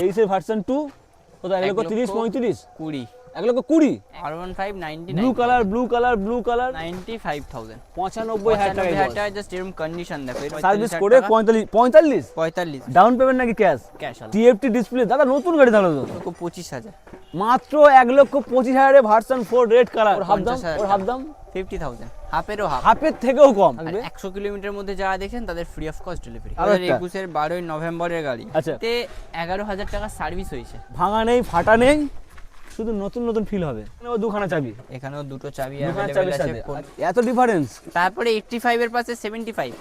তেইশের version two কত? এক লক্ষ তিরিশ পঁয়ত্রিশ? কুড়ি। এক লক্ষ কুড়ি? R one five ninety blue colour blue colour blue colour ninety five thousand পঁচানব্বই হাজার টাকা জাস্ট এরকম কন্ডিশন দেখো সার্ভিস করে পঁয়তাল্লিশ পঁয়তাল্লিশ পঁয়তাল্লিশ? ডাউন পেমেন্ট নাকি ক্যাশ ক্যাশ টিএফটি ডিসপ্লে দাদা নতুন গাড়ি তাহলে তো। পঁচিশ হাজার। মাত্র এক লক্ষ পঁচিশ হাজারে version four red colour half দাম হাফ দাম? Fifty thousand. হাফেরও হাফ। হাফের থেকেও কম। একশো কিলোমিটার মধ্যে যারা দেখেন তাদের ফ্রি অফ কস্ট ডেলিভারি আরও একুশের বারোই নভেম্বরের গাড়ি। আচ্ছা। তে এগারো হাজার টাকা সার্ভিস হয়েছে। ভাঙা নেই ফাটা নেই শুধু নতুন নতুন ফিল হবে। ও দুখানা চাবি। এখানেও দুটো চাবি আছে এত ডিফারেন্স তারপরে এইটটি ফাইভের পাশে সেভেন্টি ফাইভ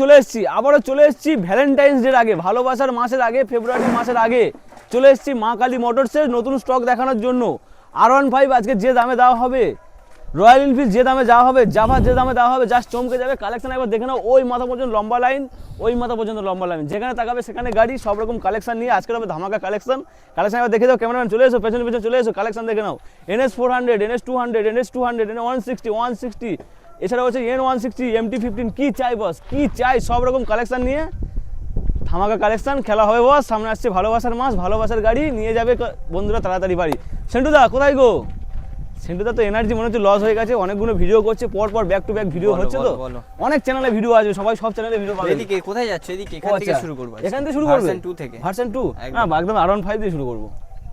চলে এসেছি, আবারও চলে এসেছি ভ্যালেন্টাইন্স ডের আগে, ভালোবাসার মাসের আগে ফেব্রুয়ারি মাসের আগে। চলে এসেছি মা কালী মোটরসের নতুন স্টক দেখানোর জন্য। আর ওয়ান ফাইভ আজকে যে দামে দেওয়া হবে রয়্যাল এনফিল্ড যে দামে যাওয়া হবে জাভা যে দামে দেওয়া হবে জাস্ট চমকে যাবে। কালেকশন একবার দেখে নাও, ওই মাথা পর্যন্ত লম্বা লাইন ওই মাথা পর্যন্ত লম্বা লাইন যেখানে তাকাবে সেখানে গাড়ি, সব রকম কালেকশন নিয়ে আজকের হবে ধামাকা কালেকশন কালেকশন একবার দেখে দাও ক্যামেরাম্যান চলে এসো পেছনে পেছনে চলে এসো কালেকশন দেখে নাও। NS four hundred NS two hundred NS two hundred N one sixty one sixty এছাড়া হচ্ছে N one sixty MT fifteen কী চাই বস? কী চাই সব রকম কালেকশন নিয়ে? ধামাকা কালেকশন খেলা হবে বস সামনে আসছে ভালোবাসার মাস ভালোবাসার গাড়ি নিয়ে যাবে বন্ধুরা তাড়াতাড়ি বাড়ি। সেন্টুদা কোথায় গো? সেন্টুদা তো এনার্জি মনে হচ্ছে লস হয়ে গেছে অনেকগুলো ভিডিও করছে পর পর ব্যাক টু ব্যাক ভিডিও হচ্ছে তো। অনেক চ্যানেলে ভিডিও আছে সবাই সব চ্যানেলে ভিডিও পাবে। এদিকে কোথায় যাচ্ছে? এদিকে এখান থেকে আচ্ছা, শুরু করব। এখান থেকে শুরু করবে? টু থেকে। ভার্সন টু একদম। না একদম আর ফাইভ দিয়ে শুরু করব।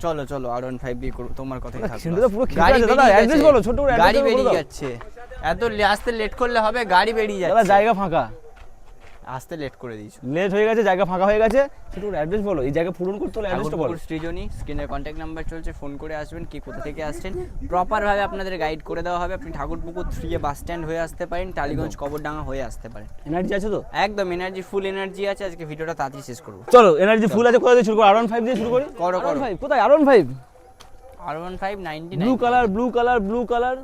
চলো চলো আর ওয়ান ফাইভ দিয়ে করো তোমার কথাই থাকবে তো পুরো গাড়ি দাদা, বলো, ছোট গাড়ি বেরিয়ে যাচ্ছে। এত আসতে লেট করলে হবে গাড়ি বেরিয়ে দাদা যাচ্ছে। জায়গা ফাঁকা। আসতে লেট করে দিয়েছ। লেট হয়ে গেছে জায়গা ফাঁকা হয়ে গেছে। সেটু অ্যাড্রেস বলো এই জায়গা পূরণ করতে হলে অ্যাড্রেসটা বলো। সৃজনী স্ক্রিনের কন্ট্যাক্ট নাম্বার চলছে ফোন করে আসবেন কি কোথা থেকে আসছেন। প্রপারভাবে আপনাদের গাইড করে দেওয়া হবে আপনি Thakurpukur three A bus stand হয়ে আসতে পারেন টালিগঞ্জ কবরডাঙ্গা হয়ে আসতে পারেন। এনার্জি আছে তো? একদম এনার্জি ফুল এনার্জি আছে আজকে ভিডিওটা তাড়াতাড়ি শেষ করব। চলো এনার্জি ফুল আছে কোথা দিয়ে শুরু করো? আর ফাইভ দিয়ে শুরু করি? করো, করো। ফাইভ কোথায়? R five R one five ninety blue colour blue colour blue colour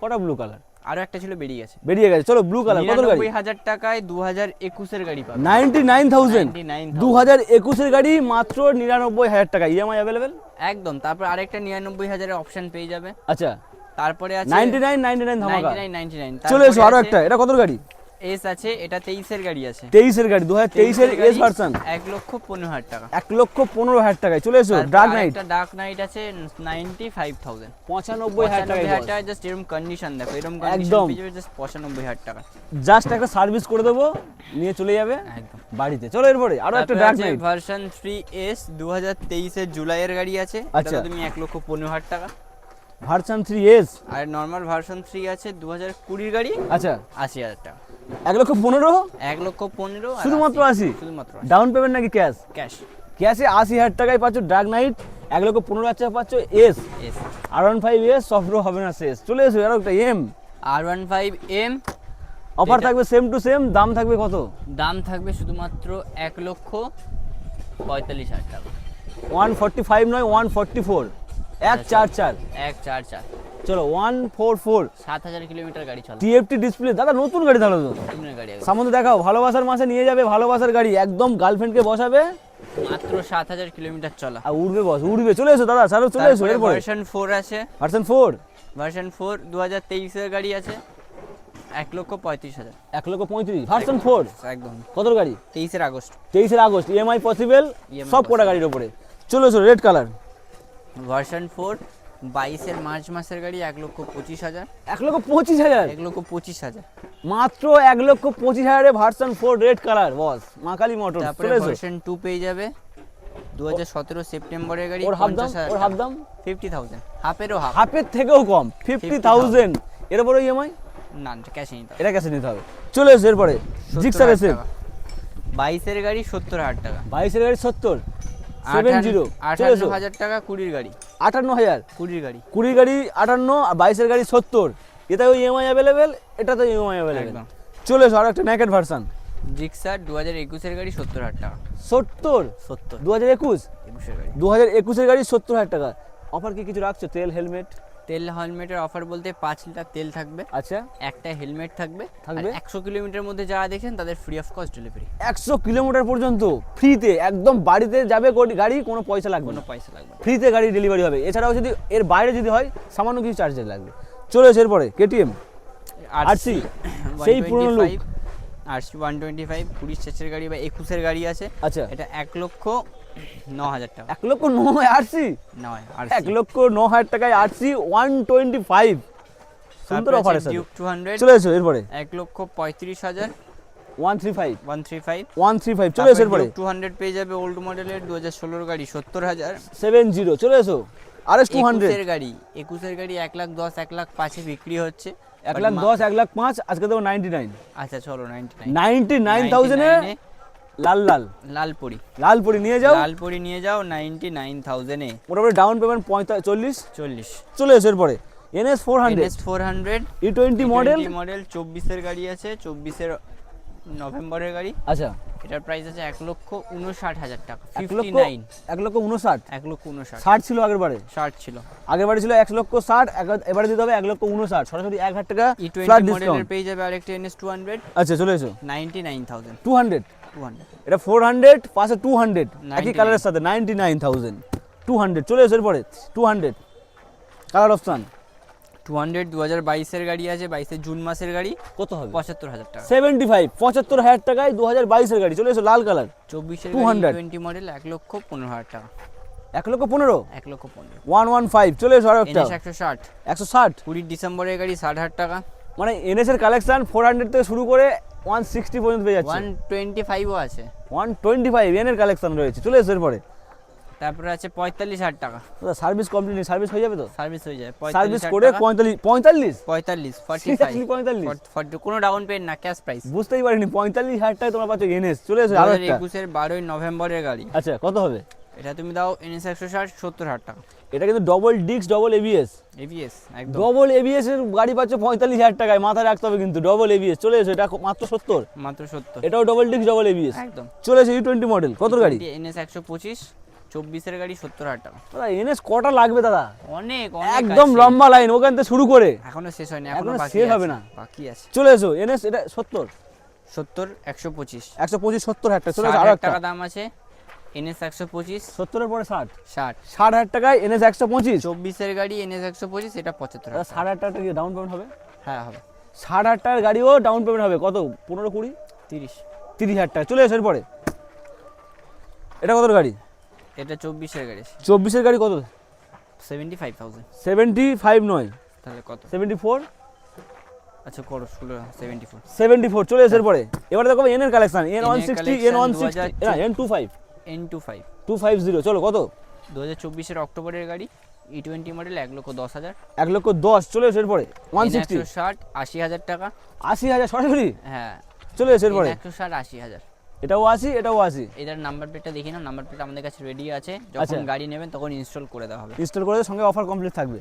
কটা ব্লু কালার আরও একটা ছিল বেরিয়ে গেছে। বেরিয়ে গেছে। চলো ব্লু কালার কত গাড়ি? নিরানব্বই হাজার টাকায় দু হাজার একুশের গাড়ি পাবে। নাইনটি নাইন থাউজেন্ড 99,000 2021 এর গাড়ি মাত্র নিরানব্বই হাজার টাকা। ইএমআই अवेलेबल একদম তারপর আরেকটা 99000 এর অপশন পেয়ে যাবে। আচ্ছা। তারপরে আছে নাইনটি নাইন নাইনটি নাইন ধামাকা। 99 99 চলে এসো আরও একটা। এটা কত গাড়ি? এস আছে এটা তেইশের গাড়ি আছে। তেইশের গাড়ি দু হাজার তেইশের এস ভার্সন এক লক্ষ পনেরো হাজার টাকা। এক লক্ষ পনেরো হাজার টাকায় চলে এসো ডার্ক নাইট ডার্ক নাইট আছে নাইনটি ফাইভ থাউজেন্ড পঁচানব্বই হাজার টাকায় হাজার টাকা জাস্ট এরকম কন্ডিশন দেখো এরকম কন্ডিশন পেয়ে জাস্ট পঁচানব্বই হাজার টাকা। জাস্ট একটা সার্ভিস করে দেবো নিয়ে চলে যাবে একদম। বাড়িতে। চলো এরপরে আরও একটা dark knight version three S দু হাজার তেইশের জুলাইয়ের গাড়ি আছে। আচ্ছা। আচ্ছা তুমি এক লক্ষ পনেরো হাজার টাকা। ভার্সন থ্রি এস আর নর্মাল ভার্সন থ্রি আছে দু হাজার কুড়ির গাড়ি। আচ্ছা। আশি হাজার টাকা। এক লক্ষ পনেরো? এক লক্ষ পনেরো শুধুমাত্র আশি। শুধুমাত্র ডাউন পেমেন্ট নাকি ক্যাশ ক্যাশ ক্যাশে আশি হাজার টাকায় পাচ্ছ ডার্ক নাইট এক লক্ষ পনেরো হাজার পাচ্ছ S S R one five S software হবে না শেষ চলে এসো আরও একটা M R one five M offer থাকবে সেম টু সেম দাম থাকবে কত? দাম থাকবে শুধুমাত্র এক লক্ষ পঁয়তাল্লিশ হাজার টাকা। ওয়ান ফর্টি ফাইভ নয় ওয়ান ফর্টি ফোর এক চার চার। এক চার চার। চলো ওয়ান ফোর ফোর সাত হাজার কিলোমিটার গাড়ি চলে। টিএফটি ডিসপ্লে দাদা নতুন গাড়ি তাহলে তো। গাড়ি। সামনে দেখাও ভালোবাসার মাসে নিয়ে যাবে ভালোবাসার গাড়ি। একদম গার্লফ্রেন্ডকে বসাবে। মাত্র সাত হাজার কিলোমিটার চলা। আর উড়বে বস উড়বে। চলে এসো দাদা স্যার চলে এসো এরপরে। ভার্সন ফোর আছে। ভার্সন ফোর ভার্সন ফোর দু হাজার তেইশের গাড়ি আছে। এক লক্ষ পঁয়ত্রিশ হাজার। এক লক্ষ পঁয়ত্রিশ। ভার্সন ফোর একদম। কত গাড়ি? তেইশের আগস্ট। তেইশের আগস্ট ইএমআই পসিবল EMI সব কটা গাড়ির ওপরে। চলে এসো রেড কালার ভার্সন ফোর বাইশের মার্চ মাসের গাড়ি এক লক্ষ পঁচিশ হাজার। এক লক্ষ পঁচিশ হাজার? এক লক্ষ পঁচিশ হাজার। মাত্র এক লক্ষ পঁচিশ হাজারে version four red colour boss Makali motor তারপরে ভার্সন টু পেয়ে যাবে। দু হাজার সতেরো সেপ্টেম্বরের গাড়ি ওর হাফ দাম? পঞ্চাশ হাজার ওর হাফ দাম? ফিফটি থাউজেন্ড হাফেরও হাফ হাফের থেকেও কম ফিফটি থাউজেন্ড এর উপরে ইএমআই না ক্যাশে নিতে হবে। এটা কাছে নিতে হবে। চলে এসো এরপরে। জিক্সার এসে বাইশের গাড়ি সত্তর হাজার টাকা। বাইশের গাড়ি সত্তর। সেভেন জিরো হাজার টাকা কুড়ির গাড়ি। আটান্ন হাজার। কুড়ির গাড়ি। কুড়ির গাড়ি আটান্ন আর বাইশের গাড়ি সত্তর। এটাও ইএমআই অ্যাভেলেবেল এটা তো ইএমআই অ্যাভেলেবেল। চলে এসো আর একটা ন্যাকেট ভার্সন জিক্সার দু হাজার একুশের গাড়ি সত্তর হাজার টাকা। সত্তর? সত্তর। দু হাজার একুশ? একুশের গাড়ি। দু হাজার একুশের গাড়ি সত্তর হাজার টাকা। অফার কি কিছু রাখছো? তেল হেলমেট তেল হেলমেটের অফার বলতে পাঁচ লিটার তেল থাকবে। আচ্ছা। একটা হেলমেট থাকবে। থাকবে? একশো কিলোমিটার মধ্যে যারা দেখেন তাদের ফ্রি অফ কস্ট ডেলিভারি একশো কিলোমিটার পর্যন্ত ফ্রিতে একদম বাড়িতে যাবে গাড়ি কোনো পয়সা লাগবে কোনো না। পয়সা লাগবে ফ্রিতে গাড়ি ডেলিভারি হবে। এছাড়াও যদি এর বাইরে যদি হয় সামান্য কিছু চার্জেস লাগবে। চলে এসো এরপরে কেটিএম আরসি সেই পুরনো look RC one twenty five কুড়ির শেষের গাড়ি বা একুশের গাড়ি আছে। আচ্ছা। এটা এক লক্ষ ন হাজার টাকা। এক লক্ষ নয় আরসি? নয় এক লক্ষ ন হাজার টাকায় আরসি ওয়ান টোয়েন্টি ফাইভ। সুন্দর অফার আছে টু হান্ড্রেড চলে এসো এরপরে। এক লক্ষ পঁয়ত্রিশ হাজার। One three five. One three five. One three five চলে এসো এরপরে। টু হান্ড্রেড পেয়ে যাবে ওল্ড মডেলের দু হাজার ষোলোর গাড়ি সত্তর হাজার। সেভেন জিরো চলে এসো। আর এস টু হান্ড্রেড গাড়ি একুশের গাড়ি এক লাখ দশ এক লাখ পাঁচে বিক্রি হচ্ছে। এক লাখ দশ এক লাখ পাঁচ আজকে দেবো নাইনটি নাইন আচ্ছা চলো নাইনটি নাইন নাইনটি নাইন থাউজেন্ডে লাল লাল। লালপুরি। লাল পরি নিয়ে যাও। লালপুরি নিয়ে যাও নাইনটি নাইন থাউজেন্ডে মোটামুটি ডাউন পেমেন্ট পঁয়তাল্লিশ চল্লিশ। চল্লিশ। চলে এসো এরপরে। NS four hundred four hundred E twenty model model চব্বিশের গাড়ি আছে চব্বিশের নভেম্বরের গাড়ি। আচ্ছা। এটার প্রাইস আছে এক লক্ষ উনষাট হাজার টাকা। এক লক্ষ এক লক্ষ উনষাট। এক লক্ষ উনষাট। ষাট ছিল আগের বারে। ষাট ছিল। আগের বারে ছিল এক লক্ষ ষাট এবারে দিতে হবে এক লক্ষ উনষাট। সরাসরি এক হাজার টাকা ই টোয়েন্টি মডেলের পেয়ে যাবে আরেকটা এনএস টু হান্ড্রেড আচ্ছা চলে এসো। Ninety nine thousand two hundred এটা ফোর হান্ড্রেড পাশে টু হান্ড্রেড একই কালারের সাথে ninety nine thousand two hundred চলে এসো এরপরে two hundred colour option two hundred দু হাজার বাইশের গাড়ি আছে বাইশের জুন মাসের গাড়ি। কত হবে? পঁচাত্তর হাজার টাকা। সেভেন্টি ফাইভ পঁচাত্তর হাজার টাকায় দু হাজার বাইশের গাড়ি। চলে এসো লাল কালার চব্বিশের 200 টোয়েন্টি মডেল এক লক্ষ পনেরো হাজার টাকা। এক লক্ষ পনেরো? এক লক্ষ পনেরো। ওয়ান ওয়ান ফাইভ চলে এসো আরও একটা। একশো ষাট। একশো ষাট। কুড়ি ডিসেম্বরের গাড়ি ষাট হাজার টাকা। মানে এনএস এর কালেকশন ফোর হান্ড্রেড থেকে শুরু করে ওয়ান সিক্সটি পর্যন্ত পেয়ে যাচ্ছে। ওয়ান টোয়েন্টি ফাইভও আছে। ওয়ান টোয়েন্টি ফাইভ এন এর কালেকশন রয়েছে। চলে এসো এরপরে। তারপরে আছে পঁয়তাল্লিশ হাজার টাকা। সার্ভিস কমপ্লিট সার্ভিস হয়ে যাবে তো? সার্ভিস হয়ে যায় সার্ভিস করে। পঁয়তাল্লিশ পঁয়তাল্লিশ? পঁয়তাল্লিশ ফর্টি Seriously ফাইভ 45? ফর্টি কোনো ডাউন পেড না ক্যাশ প্রাইস বুঝতেই পারিনি। পঁয়তাল্লিশ হাজার টাকা তোমার পাচ্ছ এনএস চলে এসো একুশের বারোই নভেম্বরের গাড়ি। আচ্ছা কত হবে? এটা তুমি দাও এনএস একশো ষাট সত্তর হাজার টাকা। এটা কিন্তু ডবল ডিক্স ডবল এবিএস এবিএস একদম। ডবল এবিএস এর গাড়ি পাচ্ছ পঁয়তাল্লিশ হাজার টাকায় মাথায় রাখতে হবে কিন্তু ডবল এবিএস চলে এসো এটা মাত্র সত্তর। মাত্র সত্তর। এটাও ডবল ডিক্স ডবল এবিএস একদম। চলে এসো ই টোয়েন্টি মডেল কত গাড়ি? এনএস একশো পঁচিশ চব্বিশের গাড়ি সত্তর হাজার টাকা। দাদা এনএস কটা লাগবে দাদা? অনেক একদম লম্বা লাইন ওখান থেকে শুরু করে। এখনও শেষ হয়নি এখনও শেষ হবে না। বাকি আছে। চলে এসো এনএস এটা সত্তর। সত্তর একশো পঁচিশ। একশো পঁচিশ সত্তর হাজার টাকা চলে এসো আরও টাকা দাম আছে। এনএস একশো পঁচিশ। সত্তরের পরে ষাট। ষাট। ষাট হাজার টাকায় এনএস একশো পঁচিশ। চব্বিশের গাড়ি এনএস একশো পঁচিশ এটা পঁচাত্তর ষাট হাজার টাকা ডাউন পেমেন্ট হবে? হ্যাঁ হবে। ষাট হাজার টাকার গাড়িও ডাউন পেমেন্ট হবে। কত? পনেরো কুড়ি? তিরিশ। তিরিশ হাজার টাকা। চলে এসো এরপরে। এটা কত গাড়ি? এটা চব্বিশের গাড়ি চব্বিশের গাড়ি কত? Seventy five thousand. Seventy five নয়। তাহলে কত? Seventy four? আচ্ছা করো ষোলো সেভেন্টি ফোর। Seventy four. চলে এসে এরপরে। এবারে দেখো এন এর collection N one sixty N one sixty না N two five N two five two five zero চলো কত? দু হাজার চব্বিশের অক্টোবরের গাড়ি ই টোয়েন্টি মডেল এক লক্ষ দশ হাজার। এক লক্ষ দশ চলে এসে এরপরে। ওয়ান সিক্সটি ষাট আশি হাজার টাকা। আশি হাজার সরাসরি? হ্যাঁ। চলে এসে এরপরে। একশো ষাট আশি হাজার। এটাও আশি এটাও আশি। এটার নাম্বার প্লেটটা দেখি নাও নাম্বার প্লেট আমাদের কাছে রেডি আছে। আচ্ছা। যখন গাড়ি নেবেন তখন ইনস্টল করে দেওয়া হবে। ইনস্টল করে সঙ্গে অফার কমপ্লিট থাকবে।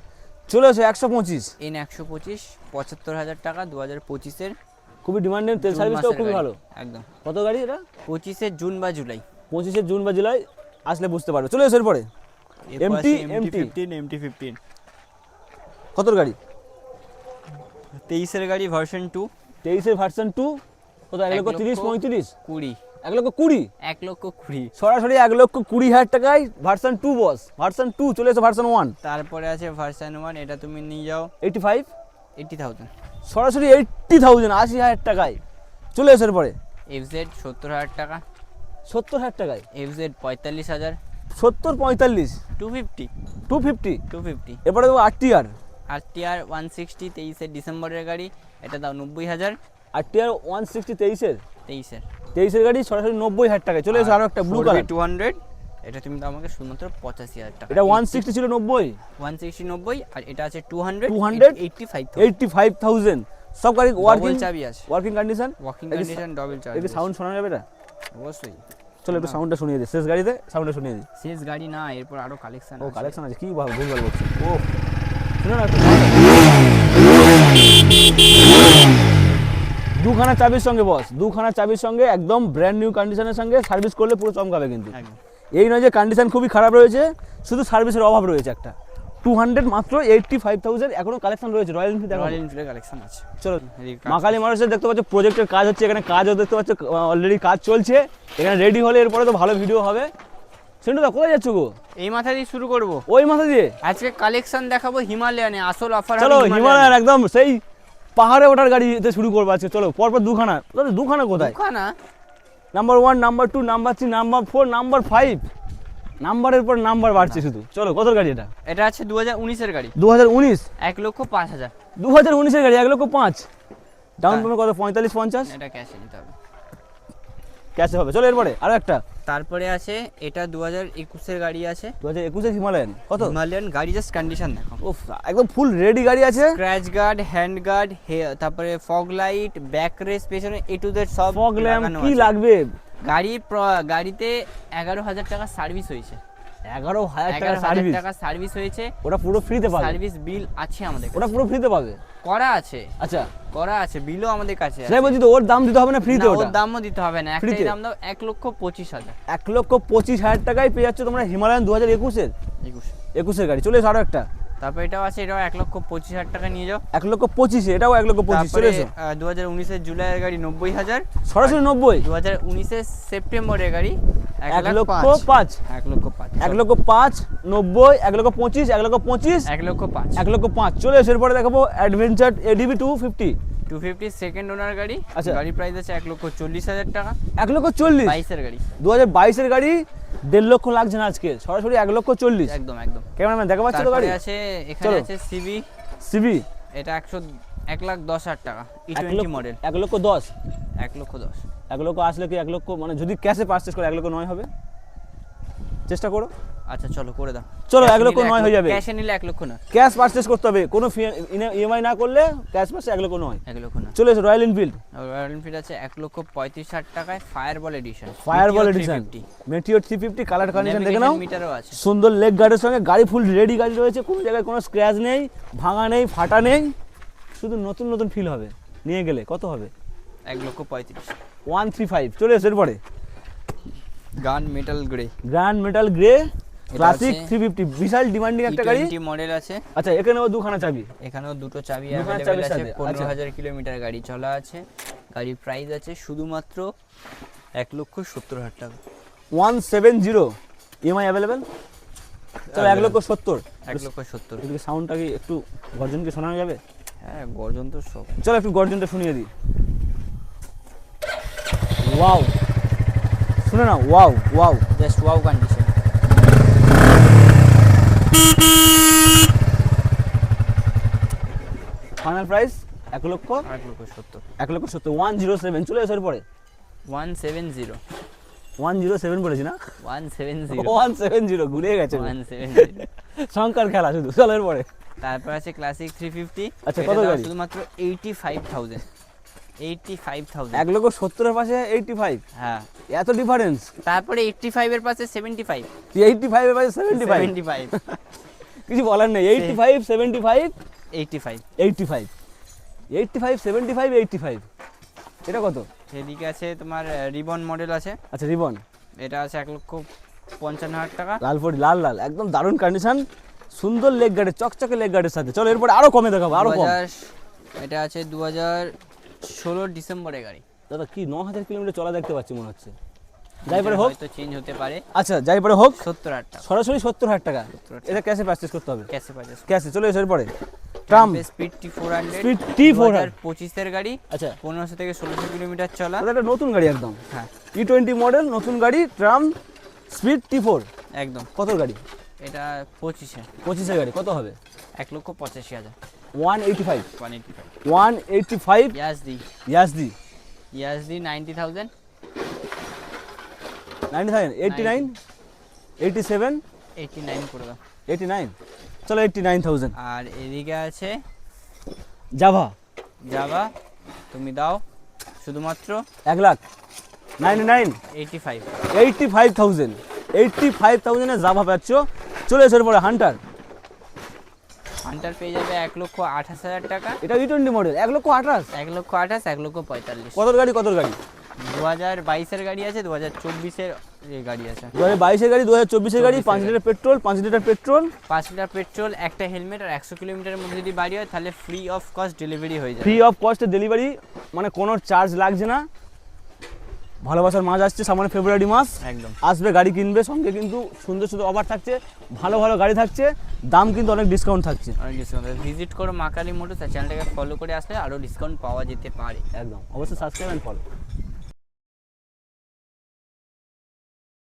চলে এসো একশো পঁচিশ। এন একশো পঁচিশ পঁচাত্তর হাজার টাকা দু হাজার পঁচিশের খুবই ডিমান্ডেড তেল সার্ভিসটাও খুবই ভালো। একদম। কত গাড়ি এটা? পঁচিশে জুন বা জুলাই। পঁচিশে জুন বা জুলাই আসলে বুঝতে পারবে। চলে এসে এরপরে। MT, MT fifteen MT fifteen কত গাড়ি? তেইশের গাড়ি ভার্সন টু তেইশের ভার্সন টু কত এক লক্ষ তিরিশ পঁয়ত্রিশ? কুড়ি। এক লক্ষ কুড়ি? এক লক্ষ কুড়ি। সরাসরি এক লক্ষ কুড়ি হাজার টাকায় version two boss version two চলে এসো ভার্সন ওয়ান তারপরে আছে ভার্সন ওয়ান এটা তুমি নিয়ে যাও। এইটি ফাইভ এইটি থাউজেন্ড সরাসরি এইটটি থাউজেন্ড আশি হাজার টাকায়। চলে এসো এরপরে। এফজেড সত্তর হাজার টাকা। সত্তর হাজার টাকায়। এফজেড পঁয়তাল্লিশ হাজার। সত্তর পঁয়তাল্লিশ। Two fifty two fifty two fifty এরপরে দেবো আটটি আর আর টিআর ওয়ান সিক্সটি তেইশের ডিসেম্বরের গাড়ি এটা দাও নব্বই হাজার। আটটি আর ওয়ান সিক্সটি তেইশের। তেইশের। তেইশের গাড়ি সরাসরি নব্বই হাজার টাকায়। চলে এসো আরও একটা ব্লু কালার টু হান্ড্রেড এটা তুমি দাও আমাকে শুধুমাত্র পঁচাশি হাজার টাকা। এটা ওয়ান সিক্সটি ছিল নব্বই। ওয়ান সিক্সটি নব্বই আর এটা আছে two hundred 200 eighty five eighty five thousand সব গাড়ি ওয়ার্কিং চাবি আছে। Working condition working condition double একটু সাউন্ড শোনা যাবে এটা? অবশ্যই। চলো একটু সাউন্ডটা শুনিয়ে দিই। শেষ গাড়িতে সাউন্ডটা শুনিয়ে দিই। শেষ গাড়ি না এরপর আরও কালেকশন ও কালেকশন আছে কি ভালো ভুল ভালো বলছি? ও শুনে না দুখানা চাবির সঙ্গে বস দুখানা চাবির সঙ্গে একদম ব্র্যান্ড নিউ কন্ডিশনের সঙ্গে সার্ভিস করলে পুরো চমকাবে কিন্তু। এই নয় যে কন্ডিশন খুবই খারাপ রয়েছে শুধু সার্ভিসের অভাব রয়েছে একটা। টু হান্ড্রেড মাত্র এইটটি ফাইভ থাউজেন্ড এখনও কালেকশন রয়েছে রয়্যাল এনফিল্ড রয়্যাল এনফিল্ডের কালেকশন আছে। চলো মাকালি মানুষের দেখতে পাচ্ছ প্রজেক্টের কাজ হচ্ছে এখানে কাজও দেখতে পাচ্ছ অলরেডি কাজ চলছে। এখানে রেডি হলে এরপরে তো ভালো ভিডিও হবে। সেন্টু দা কোথায় যাচ্ছ গো? এই মাথা দিয়ে শুরু করব। ওই মাথা দিয়ে? আজকে কালেকশন দেখাবো হিমালয়ানে আসল অফার চলো হিমালয়ান। একদম সেই পাহাড়ে ওঠার গাড়িতে শুরু করব আজকে চলো পরপর দুখানা। দুখানা কোথায়? দুখানা? Number one number two number three number four number five নাম্বারের পর নাম্বার বাড়ছে শুধু। চলো কত গাড়ি এটা? এটা আছে দু হাজার উনিশের গাড়ি। দু হাজার উনিশ? এক লক্ষ পাঁচ হাজার। দু হাজার উনিশের গাড়ি এক লক্ষ পাঁচ। ডাউন পেমেন্ট কত? পঁয়তাল্লিশ পঞ্চাশ? এটা ক্যাশে নিতে হবে। ক্যাশে হবে। চলো এরপরে আরও একটা। তারপরে আছে এটা দু হাজার একুশের গাড়ি আছে। দু হাজার একুশে হিমালয়ান। কত? হিমালয়ান গাড়ি জাস্ট কন্ডিশন দেখো। উফ একদম ফুল রেডি গাড়ি আছে। স্ক্র্যাচ গার্ড হ্যান্ড গার্ড তারপরে ফগ লাইট ব্যাক রেস পেছনে এ টু জেড সব ফগ ল্যাম্প কি লাগবে? গাড়ি গাড়িতে এগারো হাজার টাকা সার্ভিস হয়েছে। এগারো হাজার টাকা সার্ভিস টাকা সার্ভিস হয়েছে। ওটা পুরো ফ্রিতে পাবে? সার্ভিস বিল আছে আমাদের ওটা পুরো ফ্রিতে পাবে? করা আছে। আচ্ছা। করা আছে বিলও আমাদের কাছে আছে। বলছি তো ওর দাম দিতে হবে না ফ্রিতে ওটা? ওর দামও দিতে হবে না। একটাই? দাম দাও এক লক্ষ পঁচিশ হাজার। এক লক্ষ পঁচিশ হাজার টাকায় পেয়ে যাচ্ছ তোমরা হিমালয়ান দু হাজার একুশের? একুশ। একুশের গাড়ি চলে এসো আরও একটা। তারপর এটাও আছে এটাও এক লক্ষ পঁচিশ হাজার টাকা নিয়ে যাও এক লক্ষ পঁচিশে এটাও এক লক্ষ পঁচিশ চলে এসো দু হাজার উনিশের জুলাইয়ের গাড়ি নব্বই হাজার সরাসরি নব্বই দু হাজার উনিশের সেপ্টেম্বরের গাড়ি এক লক্ষ পাঁচ এক লক্ষ পাঁচ এক লক্ষ পাঁচ নব্বই এক লক্ষ পঁচিশ এক লক্ষ পঁচিশ এক লক্ষ পাঁচ এক লক্ষ পাঁচ চলে এসো এরপরে দেখাবো adventure ADB two fifty two fifty second owner গাড়ি আচ্ছা। গাড়ি প্রাইস আছে এক লক্ষ চল্লিশ হাজার টাকা এক লক্ষ চল্লিশ বাইশের গাড়ি দু হাজার বাইশের গাড়ি দেড় লক্ষ লাগছে না আজকে। সরাসরি এক লক্ষ চল্লিশ। একদম একদম। ক্যামেরাম্যান দেখা পাচ্ছ তো গাড়ি? আছে এখানে। আছে সিবি সিবি এটা একশো এক লাখ দশ হাজার টাকা ই টোয়েন্টি মডেল এক লক্ষ দশ? এক লক্ষ দশ। এক লক্ষ আসলে কি এক লক্ষ মানে যদি ক্যাশে পারচেস করে এক লক্ষ নয় হবে? চেষ্টা করো। আচ্ছা চলো করে দাও। চলো, এক লক্ষ নয় হয়ে যাবে। ক্যাশে নিলে এক লক্ষ না ক্যাশ পারচেস করতে হবে কোনো ইএমআই না করলে ক্যাশ পারচেস এক লক্ষ নয়। এক লক্ষ না চলে এসো রয়্যাল এনফিল্ড রয়্যাল এনফিল্ড আছে এক লক্ষ পঁয়ত্রিশ হাজার টাকায় fireball edition fireball edition Meteor three fifty colour condition দেখে নাও। মিটারও আছে। সুন্দর লেগ গার্ডের সঙ্গে গাড়ি ফুল রেডি গাড়ি রয়েছে। কোনো জায়গায় কোনো স্ক্র্যাচ নেই ভাঙা নেই ফাটা নেই। শুধু নতুন নতুন ফিল হবে। নিয়ে গেলে কত হবে? এক লক্ষ পঁয়ত্রিশ। ওয়ান থ্রি ফাইভ চলে এসো এরপরে। Gunmetal grey grand metal grey classic আছে- থ্রি ফিফটি বিশাল ডিমান্ডিং একটা গাড়ি। মডেল আছে। আচ্ছা এখানেও দুখানা চাবি। এখানেও দুটো চাবি চাবির আছে সাথে, পনেরো আচ্ছা। হাজার কিলোমিটার গাড়ি চলা আছে। গাড়ির প্রাইস আছে শুধুমাত্র এক লক্ষ সত্তর হাজার টাকা। One seven zero EMI available চলো এক লক্ষ সত্তর। এক লক্ষ সত্তর। এদিকে সাউন্ডটা কি একটু গর্জনকে শোনানো যাবে? হ্যাঁ গর্জন তো সব। চলো একটু গর্জনটা শুনিয়ে দিই। ওয়াও শুনে না wow wow just wow condition final price এক লক্ষ এক লক্ষ সত্তর। এক লক্ষ সত্তর ওয়ান জিরো সেভেন চলে এসে পরে। One seven zero one zero seven বলেছি না? One seven zero one seven zero ঘুরে গেছে। ওয়ান সেভেন সংখ্যার খেলা শুধু চলো এরপরে তারপর আছে ক্লাসিক থ্রি ফিফটি আচ্ছা, কত? শুধুমাত্র eighty five thousand eighty five thousand এক লক্ষ সত্তরের পাশে এইটটি ফাইভ হ্যাঁ। এত ডিফারেন্স তারপরে এইটটি ফাইভের পাশে সেভেন্টি ফাইভ এইটটি ফাইভের পাশে সেভেন্টি ফাইভ সেভেন্টি ফাইভ কিছু বলার নেই। Eighty five seventy five eighty five eighty five eighty five seventy five eighty five এটা কত? সেদিকে আছে তোমার রিবন মডেল আছে। আচ্ছা রিবন। এটা আছে এক লক্ষ পঞ্চান্ন হাজার টাকা। লাল পরি লাল লাল। একদম দারুণ কন্ডিশন সুন্দর লেগ গার্ডের চকচকে লেগ গার্ডের সাথে। চলো এরপরে আরও কমে দেখাবো আরও কম। এটা আছে দু হাজার ষোলো ডিসেম্বরের গাড়ি। দাদা কি ন হাজার কিলোমিটার চলা দেখতে পাচ্ছি মনে হচ্ছে? যাই পরে হোক। হয়তো চেঞ্জ হতে পারে। আচ্ছা যাই পরে হোক। সত্তর হাজার টাকা। সরাসরি সত্তর হাজার টাকা। 70,000 এটা ক্যাশে পারচেস করতে হবে। ক্যাশে পারচেস ক্যাশে চলে এসে এরপরে। Tram. Speed T four hundred Speed T400 পঁচিশের গাড়ি। আচ্ছা। পনেরোশো থেকে ষোলোশো কিলোমিটার চলা। একটা নতুন গাড়ি একদম। হ্যাঁ। ই টোয়েন্টি মডেল নতুন গাড়ি ট্রাম স্পিড টি ফোর একদম। কত গাড়ি? এটা পঁচিশে। পঁচিশের গাড়ি কত হবে? এক লক্ষ পঁচাশি হাজার। ইয়াসদি ইয়াসদি ইয়াসদি করে দাও চলো এইটটি নাইন থাউজেন্ড আর এদিকে আছে? জাভা যাবা তুমি দাও। শুধুমাত্র এক lakh. Ninety nine eighty five eighty five thousand eighty five থাউজেন্ডে Jawa পাচ্ছ। চলে এসে পরে হান্টার হান্টার পেয়ে যাবে এক লক্ষ আঠাশ হাজার টাকা। এটা ই টোয়েন্টি মডেল এক লক্ষ আঠাশ? এক লক্ষ আঠাশ এক লক্ষ পঁয়তাল্লিশ। কত গাড়ি কত গাড়ি? দু হাজার বাইশের গাড়ি আছে দু হাজার চব্বিশের গাড়ি আছে। দু হাজার বাইশের গাড়ি দু হাজার চব্বিশের গাড়ি পাঁচ লিটার পেট্রোল পাঁচ লিটার পেট্রোল। পাঁচ লিটার পেট্রোল একটা হেলমেট আর একশো কিলোমিটারের মধ্যে যদি বাড়ি হয় তাহলে ফ্রি অফ কস্ট ডেলিভারি হয়ে যায় ফ্রি অফ কস্টে ডেলিভারি মানে কোনো চার্জ লাগছে না। ভালোবাসার মাছ আসছে সামনে ফেব্রুয়ারি মাস। একদম। আসবে গাড়ি কিনবে সঙ্গে কিন্তু সুন্দর সুন্দর অফার থাকছে ভালো ভালো গাড়ি থাকছে দাম কিন্তু অনেক ডিসকাউন্ট থাকছে। অনেক ডিসকাউন্ট ভিজিট করো মা কালী মোটরস চ্যানেলটাকে ফলো করে আসলে আরও ডিসকাউন্ট পাওয়া যেতে পারে। একদম অবশ্যই সাবস্ক্রাইব অ্যান্ড ফলো